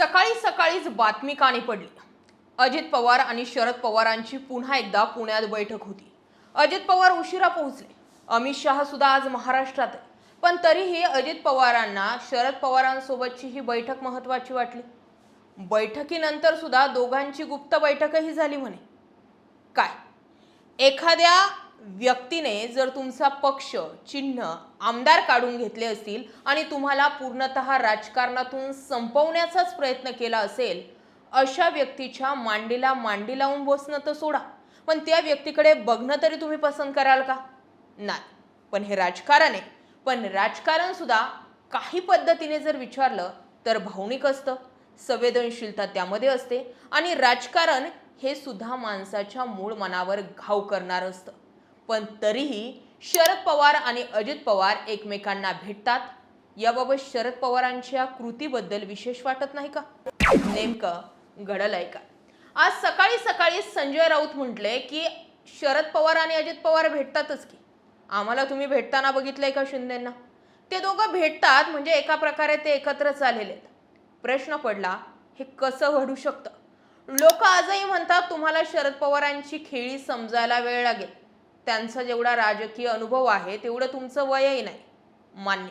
सकाळी सकाळीच बातमी कानी पडली. अजित पवार आणि शरद पवारांची पुन्हा एकदा पुण्यात बैठक होती. अजित पवार उशिरा पोहोचले. अमित शहा सुद्धा आज महाराष्ट्रात आहे. पण तरीही अजित पवारांना शरद पवारांसोबतची ही बैठक महत्त्वाची वाटली. बैठकीनंतर सुद्धा दोघांची गुप्त बैठकही झाली म्हणे. काय? एखाद्या व्यक्तीने जर तुमचा पक्ष चिन्ह आमदार काढून घेतले असतील आणि तुम्हाला पूर्णतः राजकारणातून संपवण्याचाच प्रयत्न केला असेल अशा व्यक्तीच्या मांडीला मांडी लावून बसणं तर सोडा. पण त्या व्यक्तीकडे बघणं तरी तुम्ही पसंत कराल का? नाही. पण हे राजकारण आहे. पण राजकारण सुद्धा काही पद्धतीने जर विचारलं तर भावनिक असतं संवेदनशीलता त्यामध्ये असते आणि राजकारण हे सुद्धा माणसाच्या मूळ मनावर घाव करणार असतं. पण तरीही शरद पवार आणि अजित पवार एकमेकांना भेटतात. याबाबत शरद पवारांच्या कृतीबद्दल विशेष वाटत नाही का? नेमकं घडलंय का? आज सकाळी सकाळी संजय राऊत म्हटले की शरद पवार आणि अजित पवार भेटतातच की. आम्हाला तुम्ही भेटताना बघितलंय का शिंदेंना? ते दोघं भेटतात म्हणजे एका प्रकारे ते एकत्रच आलेले आहेत. प्रश्न पडला हे कसं घडू शकतं? लोक आजही म्हणतात तुम्हाला शरद पवारांची खेळी समजायला वेळ लागेल. त्यांचा जेवढा राजकीय अनुभव आहे तेवढं तुमचं वयही नाही. मान्य.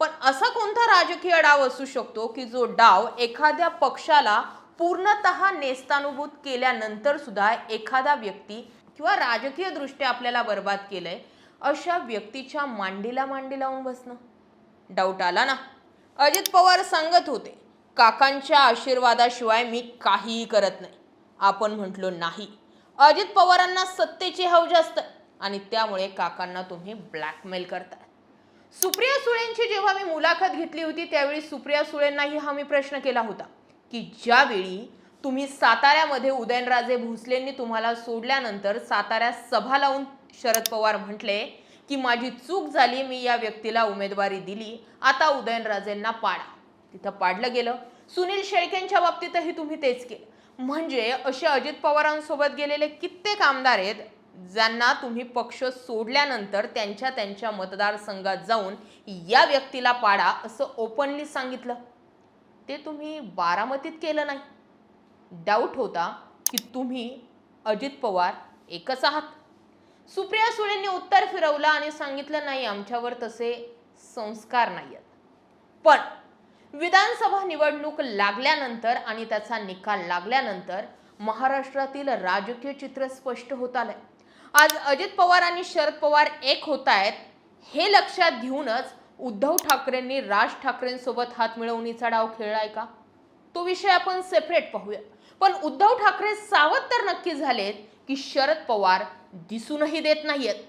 पण असा कोणता राजकीय डाव असू शकतो की जो डाव एखाद्या पक्षाला पूर्णतः नेस्तानुभूत केल्यानंतर सुद्धा एखादा व्यक्ती किंवा राजकीय दृष्ट्या आपल्याला बर्बाद केलंय अशा व्यक्तीच्या मांडीला मांडी लावून बसणं? डाऊट आला ना? अजित पवार सांगत होते काकांच्या आशीर्वादाशिवाय मी काहीही करत नाही. आपण म्हटलो नाही. अजित पवारांना सत्तेची हौज जास्त आणि त्यामुळे काकांना तुम्ही ब्लॅकमेल करताय. सुप्रिया सुळेंची जेव्हा मी मुलाखत घेतली होती त्यावेळी सुप्रिया सुळेंनाही हा मी प्रश्न केला होता की ज्यावेळी तुम्ही साताऱ्यामध्ये उदयनराजे भोसलेंनी तुम्हाला सोडल्यानंतर साताऱ्यात सभा लावून शरद पवार म्हटले की माझी चूक झाली मी या व्यक्तीला उमेदवारी दिली आता उदयनराजेंना पाडा. तिथं पाडलं गेलं. सुनील शेळकेंच्या बाबतीतही तुम्ही तेच केलं. म्हणजे असे अजित पवारांसोबत गेलेले कित्येक आमदार आहेत ज्यांना तुम्ही पक्ष सोडल्यानंतर त्यांच्या त्यांच्या मतदारसंघात जाऊन या व्यक्तीला पाडा असं ओपनली सांगितलं. ते तुम्ही बारामतीत केलं नाही. डाऊट होता की तुम्ही अजित पवार एकच आहात. सुप्रिया सुळेंनी उत्तर फिरवलं आणि सांगितलं नाही आमच्यावर तसे संस्कार नाही आहेत पण विधानसभा निवडणूक लागल्यानंतर आणि त्याचा निकाल लागल्यानंतर महाराष्ट्रातील राजकीय चित्र स्पष्ट होत आलंय. आज अजित पवार आणि शरद पवार एक होत आहेत हे लक्षात घेऊनच उद्धव ठाकरेंनी राज ठाकरेंसोबत हात मिळवणीचा डाव खेळलाय का? तो विषय आपण सेपरेट पाहूया. पण उद्धव ठाकरे सावध तर नक्की झालेत की शरद पवार दिसूनही देत नाहीयेत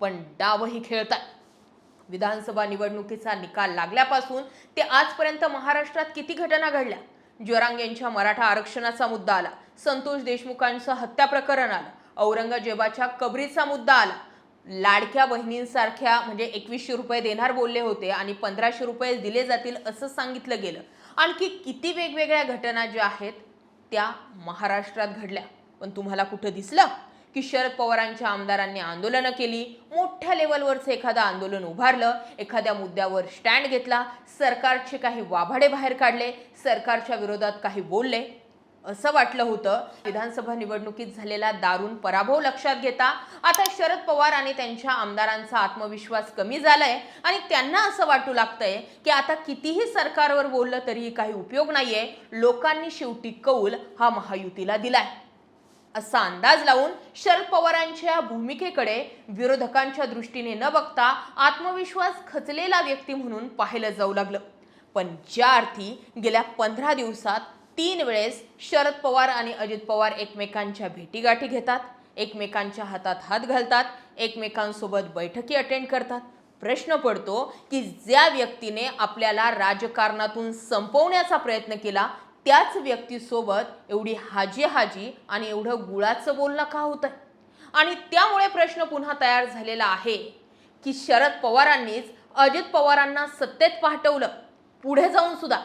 पण डावही खेळतात विधानसभा निवडणुकीचा निकाल लागल्यापासून ते आजपर्यंत महाराष्ट्रात किती घटना घडल्या? ज्वरांग यांच्या मराठा आरक्षणाचा मुद्दा आला. संतोष देशमुखांचं हत्या प्रकरण आलं. औरंगजेबाच्या कबरीचा मुद्दा आला. लाडक्या बहिणींसारख्या म्हणजे एकवीसशे रुपये देणार बोलले होते आणि पंधराशे रुपये दिले जातील असं सांगितलं गेलं. आणखी किती वेगवेगळ्या घटना ज्या आहेत त्या महाराष्ट्रात घडल्या? पण तुम्हाला कुठं दिसलं? की शरद पवारांच्या आमदारांनी आंदोलनं केली. मोठ्या लेवलवरचं एखादं आंदोलन उभारलं. एखाद्या मुद्द्यावर स्टँड घेतला. सरकारचे काही वाभाडे बाहेर काढले. सरकारच्या विरोधात काही बोलले. असं वाटलं होतं. विधानसभा निवडणुकीत झालेला दारुण पराभव लक्षात घेता. आता शरद पवार आणि त्यांच्या आमदारांचा आत्मविश्वास कमी झालाय. आणि त्यांना असं वाटू लागतंय की आता कितीही सरकारवर बोललं तरीही काही उपयोग नाहीये. लोकांनी शेवटी कौल हा महायुतीला दिलाय. असा अंदाज लावून शरद पवारांच्या भूमिकेकडे विरोधकांच्या दृष्टीने न बघता आत्मविश्वास खचलेला व्यक्ती म्हणून पाहिलं जाऊ लागलं. पण ज्या अर्थी गेल्या पंधरा दिवसात तीन वेळेस शरद पवार आणि अजित पवार एकमेकांच्या भेटीगाठी घेतात एकमेकांच्या हातात हात घालतात एकमेकांसोबत बैठकी अटेंड करतात. प्रश्न पडतो की ज्या व्यक्तीने आपल्याला राजकारणातून संपवण्याचा प्रयत्न केला त्याच व्यक्तीसोबत एवढी हाजी हाजी आणि एवढं गुळाचं बोलणं का होतंय? आणि त्यामुळे प्रश्न पुन्हा तयार झालेला आहे की शरद पवारांनीच अजित पवारांना सत्तेत पाठवलं. पुढे जाऊन सुद्धा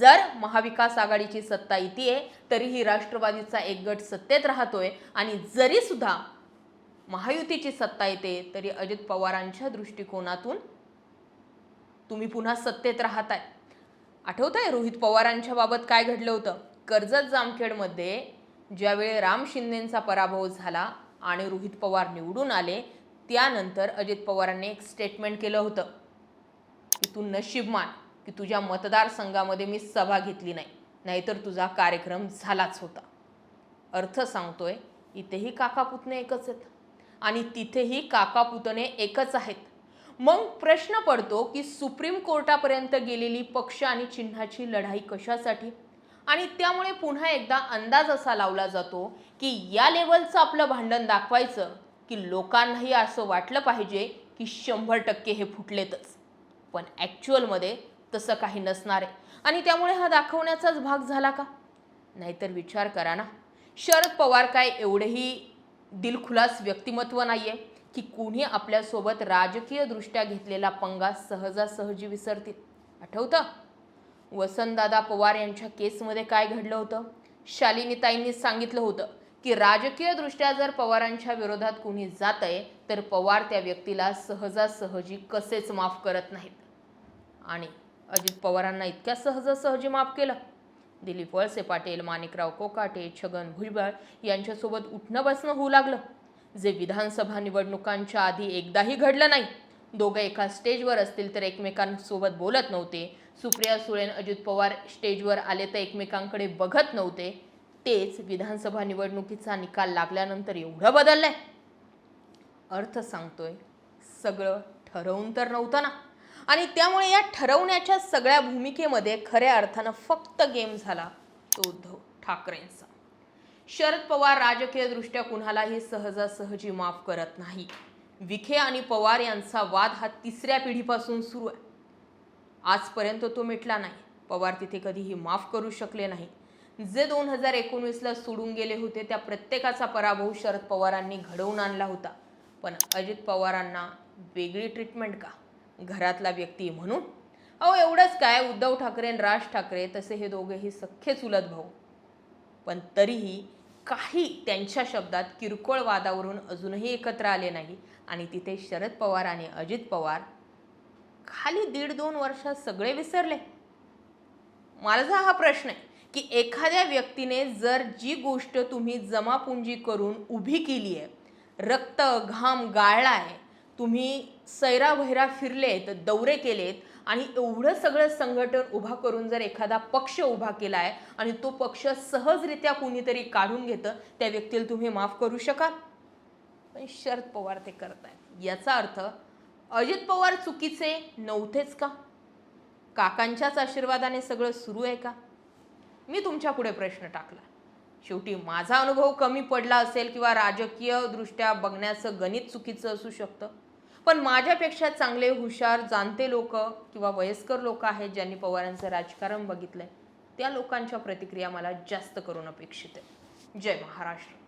जर महाविकास आघाडीची सत्ता येते तरीही राष्ट्रवादीचा एक गट सत्तेत राहतोय आणि जरी सुद्धा महायुतीची सत्ता येते तरी अजित पवारांच्या दृष्टिकोनातून तुम्ही पुन्हा सत्तेत राहताय. आठवत आहे रोहित पवारांच्या बाबत काय घडलं होतं? कर्जत जामखेडमध्ये ज्यावेळी राम शिंदेंचा पराभव झाला आणि रोहित पवार निवडून आले त्यानंतर अजित पवारांनी एक स्टेटमेंट केलं होतं. की तू नशीब मान की तुझ्या मतदारसंघामध्ये मी सभा घेतली नाही नाहीतर तुझा कार्यक्रम झालाच होता. अर्थ सांगतोय इथेही काका पुतणे एकच आहेत. आणि तिथेही काका पुतणे एकच आहेत. मग प्रश्न पडतो की सुप्रीम कोर्टापर्यंत गेलेली पक्ष आणि चिन्हाची लढाई कशासाठी? आणि त्यामुळे पुन्हा एकदा अंदाज असा लावला जातो की या लेवलचं आपलं भांडण दाखवायचं की लोकांनाही असं वाटलं पाहिजे की शंभर टक्के हे फुटलेतच. पण ॲक्च्युअलमध्ये तसं काही नसणार आहे. आणि त्यामुळे हा दाखवण्याचाच भाग झाला का? नाहीतर विचार करा ना. शरद पवार काय एवढेही दिलखुलास व्यक्तिमत्व नाही आहे की कुणी आपल्यासोबत राजकीयदृष्ट्या घेतलेला पंगा सहजासहजी विसरतील. आठवतं? वसंतदादा पवार यांच्या केसमध्ये काय घडलं होतं? शालिनीताईंनी सांगितलं होतं की राजकीयदृष्ट्या जर पवारांच्या विरोधात कुणी जात आहे तर पवार त्या व्यक्तीला सहजासहजी कसेच माफ करत नाहीत. आणि अजित पवारांना इतक्या सहजासहजी माफ केलं. दिलीप वळसे पाटील माणिकराव कोकाटे छगन भुजबळ यांच्यासोबत उठणं बसणं होऊ लागलं. जे विधानसभा निवडणुकांच्या आधी एकदाही घडलं नाही. दोघं एका स्टेजवर असतील तर एकमेकांसोबत बोलत नव्हते. सुप्रिया सुळेन अजित पवार स्टेजवर आले तर एकमेकांकडे बघत नव्हते. तेच विधानसभा निवडणुकीचा निकाल लागल्यानंतर एवढं बदललंय. अर्थ सांगतोय सगळं ठरवून तर नव्हतं ना. आणि त्यामुळे या ठरवण्याच्या सगळ्या भूमिकेमध्ये खऱ्या अर्थानं फक्त गेम झाला तो उद्धव ठाकरेंचा. शरद पवार राजकीयदृष्ट्या कुणालाही सहजासहजी माफ करत नाही. विखे आणि पवार यांचा वाद हा तिसऱ्या पिढीपासून सुरू आहे. आजपर्यंत तो मिटला नाही. पवार तिथे कधीही माफ करू शकले नाही. जे दोन हजार एकोणीसला सोडून गेले होते त्या प्रत्येकाचा पराभव शरद पवारांनी घडवून आणला होता. पण अजित पवारांना वेगळी ट्रीटमेंट का? घरातला व्यक्ती म्हणून? अहो एवढंच काय? उद्धव ठाकरे आणि राज ठाकरे तसे हे दोघेही सख्खे चुलत भाऊ. पण तरीही काही त्यांच्या शब्दात किरकोळ वादावरून अजूनही एकत्र आले नाही. आणि तिथे शरद पवार आणि अजित पवार खाली दीड दोन वर्षात सगळे विसरले. माझा हा प्रश्न आहे की एखाद्या व्यक्तीने जर जी गोष्ट तुम्ही जमापुंजी करून उभी केली आहे रक्त घाम गाळला आहे तुम्ही सैराभैरा फिरलेत दौरे केलेत आणि एवढं सगळं संघटन उभा करून जर एखादा पक्ष उभा केला आहे आणि तो पक्ष सहजरित्या कुणीतरी काढून घेतं त्या व्यक्तीला तुम्ही माफ करू शकाल. पण शरद पवार ते करत आहेत याचा अर्थ अजित पवार चुकीचे नव्हतेच का? काकांच्याच आशीर्वादाने सगळं सुरू आहे का? मी तुमच्यापुढे प्रश्न टाकला. शेवटी माझा अनुभव कमी पडला असेल किंवा राजकीय दृष्ट्या बघण्याचं गणित चुकीचं असू शकतं. पण माझ्यापेक्षा चांगले हुशार जाणते लोक किंवा वयस्कर लोक आहेत ज्यांनी पवारांचं राजकारण बघितलं आहे त्या लोकांच्या प्रतिक्रिया मला जास्त करून अपेक्षित आहे जय महाराष्ट्र.